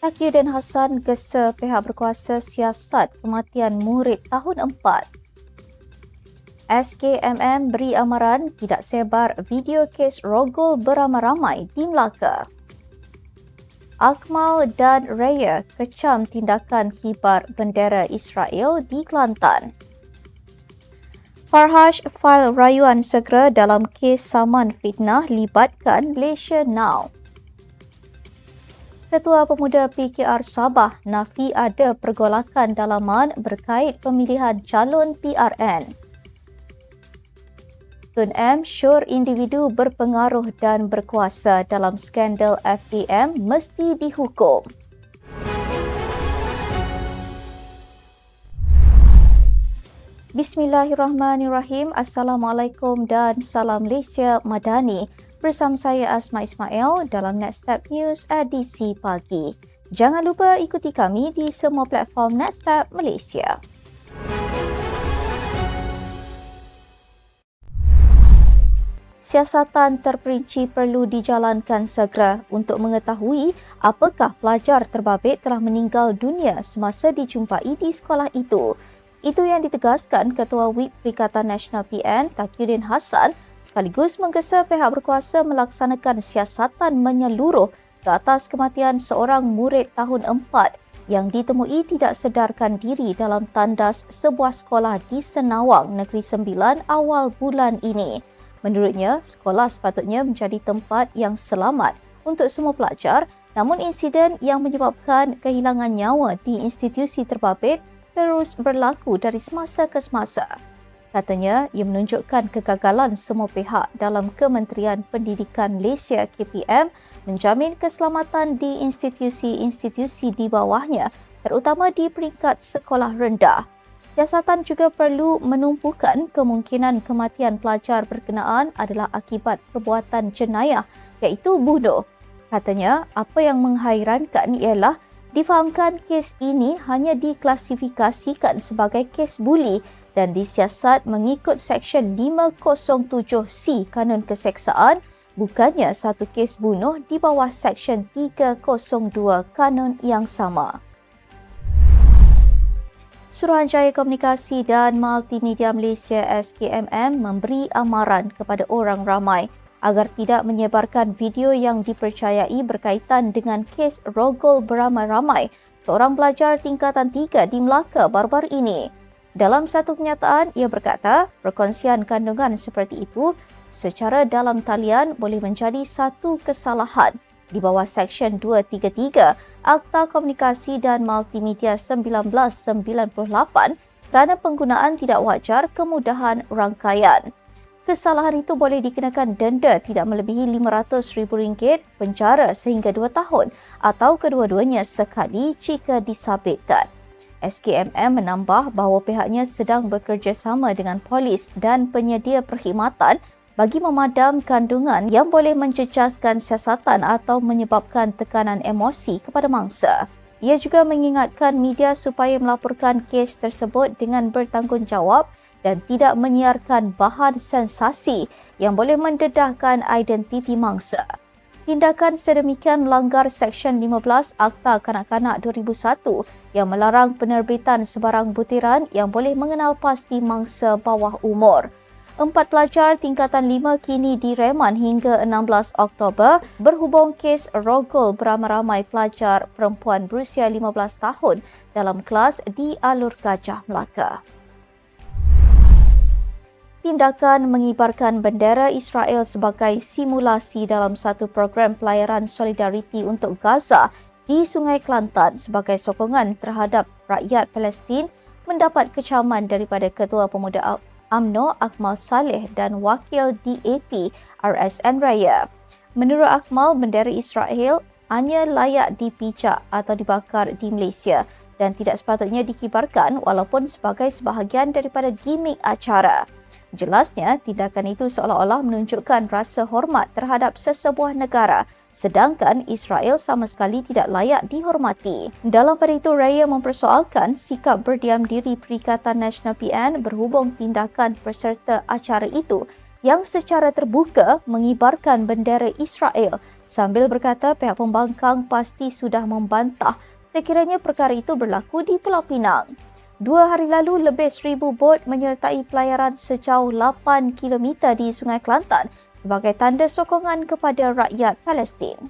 Taqiyuddin Hassan gesa pihak berkuasa siasat kematian murid tahun 4. SKMM beri amaran tidak sebar video kes rogol beramai-ramai di Melaka. Akmal dan Raya kecam tindakan kibar bendera Israel di Kelantan. Farhash file rayuan segera dalam kes saman fitnah libatkan Malaysia Now. Ketua Pemuda PKR Sabah nafi ada pergolakan dalaman berkait pemilihan calon PRN. Tun M syur individu berpengaruh dan berkuasa dalam skandal FDM mesti dihukum. Bismillahirrahmanirrahim. Assalamualaikum dan salam Malaysia Madani bersama saya Asma Ismail dalam Next Step News edisi pagi. Jangan lupa ikuti kami di semua platform Next Step Malaysia. Siasatan terperinci perlu dijalankan segera untuk mengetahui apakah pelajar terbabit telah meninggal dunia semasa dijumpai di sekolah itu. Itu yang ditegaskan Ketua WIP Perikatan Nasional PN Taqiyuddin Hassan sekaligus menggesa pihak berkuasa melaksanakan siasatan menyeluruh ke atas kematian seorang murid tahun 4 yang ditemui tidak sedarkan diri dalam tandas sebuah sekolah di Senawang, Negeri Sembilan awal bulan ini. Menurutnya, sekolah sepatutnya menjadi tempat yang selamat untuk semua pelajar namun insiden yang menyebabkan kehilangan nyawa di institusi terbabit terus berlaku dari semasa ke semasa. Katanya, ia menunjukkan kegagalan semua pihak dalam Kementerian Pendidikan Malaysia KPM menjamin keselamatan di institusi-institusi di bawahnya terutama di peringkat sekolah rendah. Siasatan juga perlu menumpukan kemungkinan kematian pelajar berkenaan adalah akibat perbuatan jenayah iaitu bunuh. Katanya, apa yang menghairankan ialah difahamkan kes ini hanya diklasifikasikan sebagai kes buli dan disiasat mengikut Seksyen 507C Kanun Keseksaan bukannya satu kes bunuh di bawah Seksyen 302 Kanun yang sama. Suruhanjaya Komunikasi dan Multimedia Malaysia SKMM memberi amaran kepada orang ramai agar tidak menyebarkan video yang dipercayai berkaitan dengan kes rogol beramai-ramai seorang pelajar tingkatan 3 di Melaka baru-baru ini. Dalam satu kenyataan, ia berkata perkongsian kandungan seperti itu secara dalam talian boleh menjadi satu kesalahan di bawah Seksyen 233 Akta Komunikasi dan Multimedia 1998 kerana penggunaan tidak wajar kemudahan rangkaian. Kesalahan itu boleh dikenakan denda tidak melebihi RM500,000, penjara sehingga 2 tahun atau kedua-duanya sekali jika disabitkan. SKMM menambah bahawa pihaknya sedang bekerjasama dengan polis dan penyedia perkhidmatan bagi memadam kandungan yang boleh mencecaskan siasatan atau menyebabkan tekanan emosi kepada mangsa. Ia juga mengingatkan media supaya melaporkan kes tersebut dengan bertanggungjawab dan tidak menyiarkan bahan sensasi yang boleh mendedahkan identiti mangsa. Tindakan sedemikian melanggar Seksyen 15 Akta Kanak-Kanak 2001 yang melarang penerbitan sebarang butiran yang boleh mengenal pasti mangsa bawah umur. Empat pelajar tingkatan 5 kini direman hingga 16 Oktober berhubung kes rogol beramai-ramai pelajar perempuan berusia 15 tahun dalam kelas di Alur Gajah Melaka tindakan mengibarkan bendera Israel sebagai simulasi dalam satu program pelayaran solidariti untuk Gaza di Sungai Kelantan sebagai sokongan terhadap rakyat Palestin mendapat kecaman daripada Ketua Pemuda AMNO Akmal Saleh dan Wakil DAP RSN Raya. Menurut Akmal, bendera Israel hanya layak dipijak atau dibakar di Malaysia dan tidak sepatutnya dikibarkan walaupun sebagai sebahagian daripada gimmick acara. Jelasnya, tindakan itu seolah-olah menunjukkan rasa hormat terhadap sesebuah negara sedangkan Israel sama sekali tidak layak dihormati. Dalam pada itu, Raya mempersoalkan sikap berdiam diri Perikatan Nasional PN berhubung tindakan peserta acara itu yang secara terbuka mengibarkan bendera Israel sambil berkata pihak pembangkang pasti sudah membantah sekiranya perkara itu berlaku di Pulau Pinang. Dua hari lalu, lebih seribu bot menyertai pelayaran sejauh 8 km di Sungai Kelantan sebagai tanda sokongan kepada rakyat Palestin.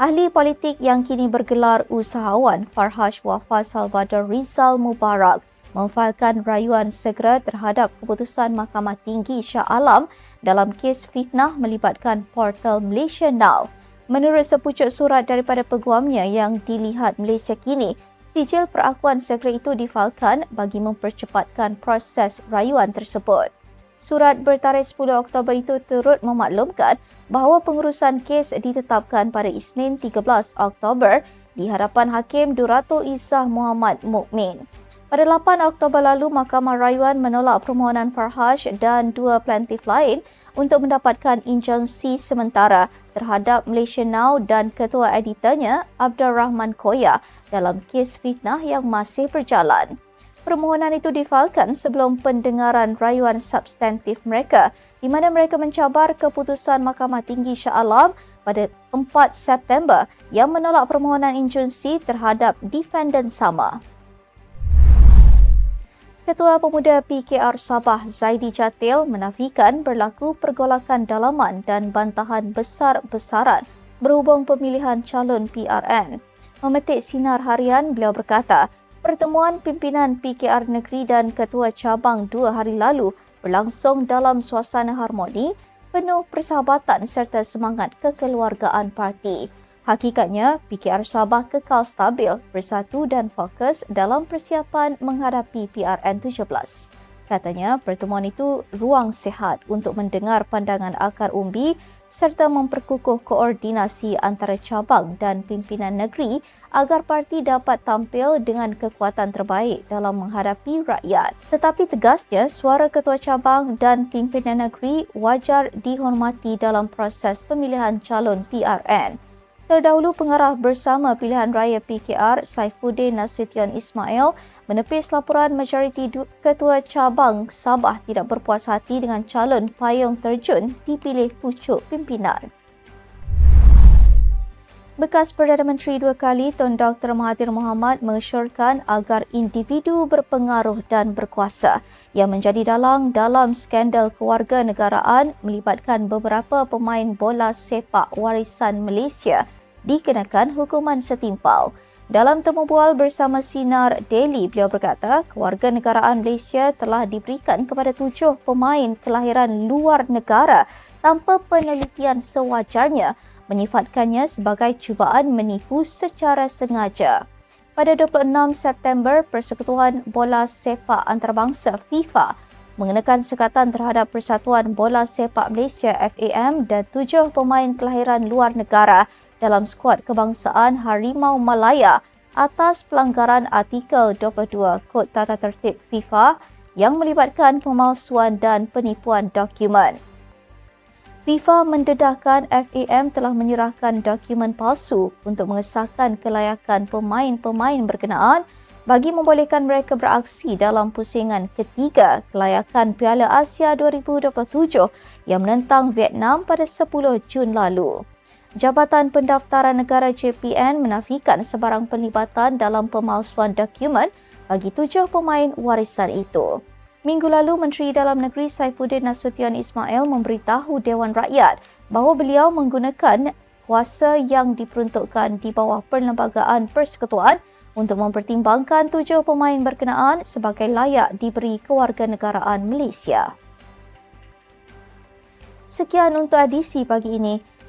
Ahli politik yang kini bergelar usahawan Farhash Wafa Salvador Rizal Mubarak memfailkan rayuan segera terhadap keputusan Mahkamah Tinggi Shah Alam dalam kes fitnah melibatkan portal Malaysia Now. Menurut sepucuk surat daripada peguamnya yang dilihat Malaysia kini, Sijil perakuan segera itu difalkan bagi mempercepatkan proses rayuan tersebut. Surat bertarikh 10 Oktober itu turut memaklumkan bahawa pengurusan kes ditetapkan pada Isnin 13 Oktober di hadapan Hakim Duratul Izzah Muhammad Mukmin. Pada 8 Oktober lalu, Mahkamah Rayuan menolak permohonan Farhash dan dua plaintiff lain untuk mendapatkan injunsi sementara terhadap Malaysia Now dan ketua editornya Abdul Rahman Koya dalam kes fitnah yang masih berjalan. Permohonan itu difalkan sebelum pendengaran rayuan substantif mereka di mana mereka mencabar keputusan Mahkamah Tinggi Shah Alam pada 4 September yang menolak permohonan injunsi terhadap defendant sama. Ketua Pemuda PKR Sabah Zaidi Jatil menafikan berlaku pergolakan dalaman dan bantahan besar-besaran berhubung pemilihan calon PRN. Memetik sinar harian, beliau berkata, pertemuan pimpinan PKR Negeri dan Ketua Cabang dua hari lalu berlangsung dalam suasana harmoni, penuh persahabatan serta semangat kekeluargaan parti. Hakikatnya, PKR Sabah kekal stabil, bersatu dan fokus dalam persiapan menghadapi PRN 17. Katanya, pertemuan itu ruang sehat untuk mendengar pandangan akar umbi serta memperkukuh koordinasi antara cabang dan pimpinan negeri agar parti dapat tampil dengan kekuatan terbaik dalam menghadapi rakyat. Tetapi tegasnya, suara ketua cabang dan pimpinan negeri wajar dihormati dalam proses pemilihan calon PRN. Terdahulu pengarah bersama pilihan raya PKR Saifuddin Nasution Ismail menepis laporan majoriti ketua cabang Sabah tidak berpuas hati dengan calon payung terjun dipilih pucuk pimpinan. Bekas Perdana Menteri dua kali Tun Dr. Mahathir Mohamad mengesyorkan agar individu berpengaruh dan berkuasa yang menjadi dalang dalam skandal kewarganegaraan melibatkan beberapa pemain bola sepak warisan Malaysia dikenakan hukuman setimpal. Dalam temu bual bersama Sinar Daily, beliau berkata kewarganegaraan Malaysia telah diberikan kepada tujuh pemain kelahiran luar negara tanpa penelitian sewajarnya menyifatkannya sebagai cubaan menipu secara sengaja. Pada 26 September, Persekutuan Bola Sepak Antarabangsa FIFA mengenakan sekatan terhadap Persatuan Bola Sepak Malaysia FAM dan tujuh pemain kelahiran luar negara dalam skuad kebangsaan Harimau Malaya atas pelanggaran artikel 22 Kod Tata Tertib FIFA yang melibatkan pemalsuan dan penipuan dokumen. FIFA mendedahkan FAM telah menyerahkan dokumen palsu untuk mengesahkan kelayakan pemain-pemain berkenaan bagi membolehkan mereka beraksi dalam pusingan ketiga kelayakan Piala Asia 2027 yang menentang Vietnam pada 10 Jun lalu. Jabatan Pendaftaran Negara JPN menafikan sebarang penlibatan dalam pemalsuan dokumen bagi tujuh pemain warisan itu. Minggu lalu, Menteri Dalam Negeri Saifuddin Nasution Ismail memberitahu Dewan Rakyat bahawa beliau menggunakan kuasa yang diperuntukkan di bawah Perlembagaan Persekutuan untuk mempertimbangkan tujuh pemain berkenaan sebagai layak diberi kewarganegaraan Malaysia. Sekian untuk edisi pagi ini.